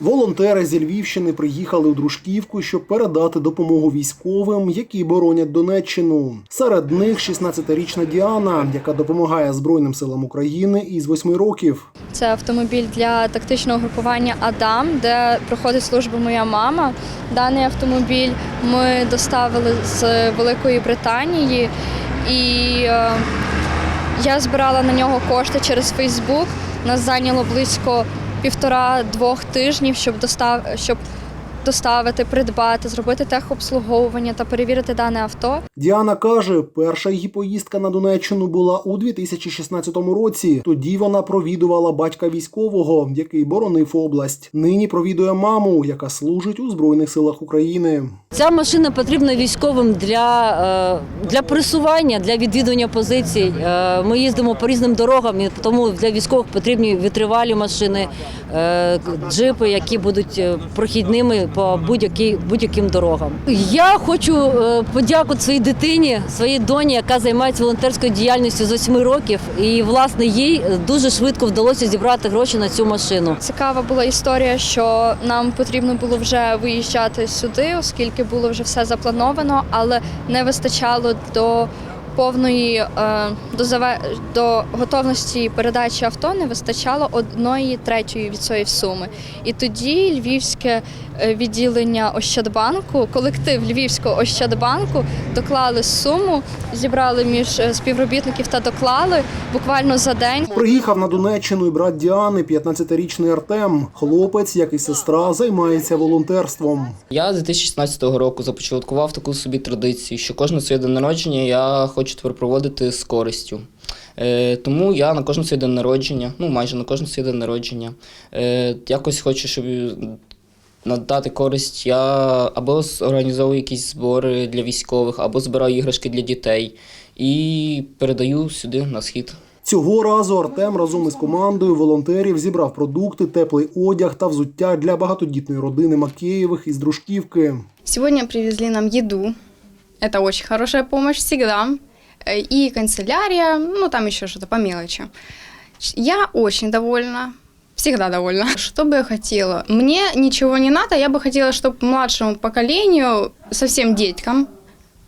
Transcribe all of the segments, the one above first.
Волонтери зі Львівщини приїхали у Дружківку, щоб передати допомогу військовим, які боронять Донеччину. Серед них 16-річна Діана, яка допомагає Збройним силам України із 8 років. Це автомобіль для тактичного групування Адам, де проходить службу моя мама. Даний автомобіль ми доставили з Великої Британії, і е, я збирала на нього кошти через Фейсбук. Нас зайняло близько півтора-двох тижнів, щоб достав... щоб доставити, придбати, зробити техобслуговування та перевірити дане авто. Діана каже, перша її поїздка на Донеччину була у 2016 році. Тоді вона провідувала батька військового, який боронив область. Нині провідує маму, яка служить у Збройних силах України. Ця машина потрібна військовим для, е, для пресування, для відвідування позицій. Е, Ми їздимо по різним дорогам, і тому для військових потрібні витривалі машини, е, джипи, які будуть прохідними по будь-яким дорогам. Я хочу е, подякувати своїй дитині, своїй доні, яка займається волонтерською діяльністю з 8 років. І власне їй дуже швидко вдалося зібрати гроші на цю машину. Цікава була історія, що нам потрібно було вже виїжджати сюди, оскільки було вже все заплановано, але не вистачало до повної е, до заве- до готовності передачі авто не вистачало одної третьої від цієї суми. І тоді львівське е, відділення Ощадбанку, колектив Львівського Ощадбанку доклали суму, зібрали між е, співробітників та доклали буквально за день. Приїхав на Донеччину і брат Діани, 15-річний Артем. Хлопець, як і сестра, займається волонтерством. Я з 2016 року започаткував таку собі традицію, що кожне своє день народження я хочу тепер проводити з користю. Е, тому я на кожен свій день народження, ну майже на кожен свій день народження, е, якось хочу, щоб надати користь. Я або організовую якісь збори для військових, або збираю іграшки для дітей і передаю сюди на схід. Цього разу Артем разом із командою волонтерів зібрав продукти, теплий одяг та взуття для багатодітної родини Макеєвих із Дружківки. Сегодня привезли нам еду. Это очень хорошая помощь всегда. Э, И канцелярия, ну там еще что-то по мелочи. Ч- Я очень довольна. Всегда довольна. Что бы я хотела? Мне ничего не надо. Я бы хотела, чтобы младшему поколению, совсем деткам,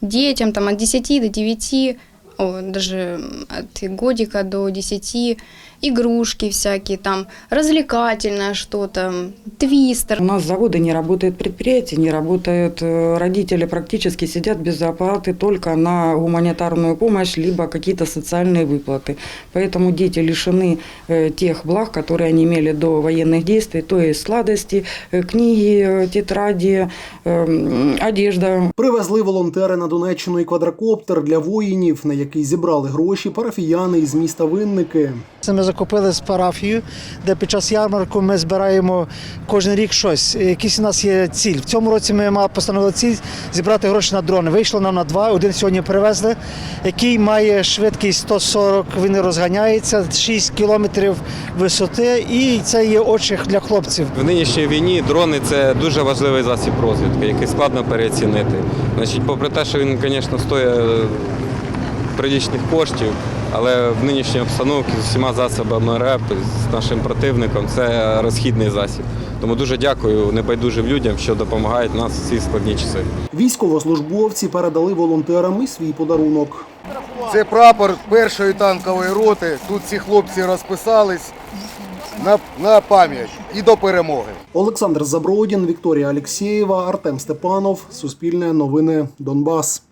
детям там от 10 до 9, о, даже от годика до 10, игрушки всякие, там развлекательное что-то, твистер, У нас заводы не работают, предприятия не работают, э, родители практически сидят без оплаты только на гуманитарную помощь, либо какие-то социальные выплаты. Поэтому дети лишены э, тех благ, которые они имели до военных действий, то есть сладости, э, книги, э, тетради, э, одежда. Привезли волонтери на Донеччину і квадрокоптер для воїнів, на який зібрали гроші парафіяни із міста Винники. Це ми закупили з парафією, де під час ярмарку ми збираємо кожен рік щось. Якийсь у нас є ціль. В цьому році ми мали постановили ціль зібрати гроші на дрони. Вийшло нам на два. Один сьогодні привезли, який має швидкість 140, він розганяється, 6 кілометрів висоти, і це є очі для хлопців. В нинішній війні дрони це дуже важливий засіб розвідки, який складно переоцінити. Значить, попри те, що він, звісно, стоїть прилічних коштів, але в нинішній обстановці з усіма засобами РЕП, з нашим противником, це розхідний засіб. Тому дуже дякую небайдужим людям, що допомагають нас в ці складні часи. Військовослужбовці передали волонтерам і свій подарунок. Це прапор першої танкової роти. Тут ці хлопці розписались на, на пам'ять і до перемоги. Олександр Забродін, Вікторія Алєксєєва, Артем Степанов. Суспільне новини Донбас.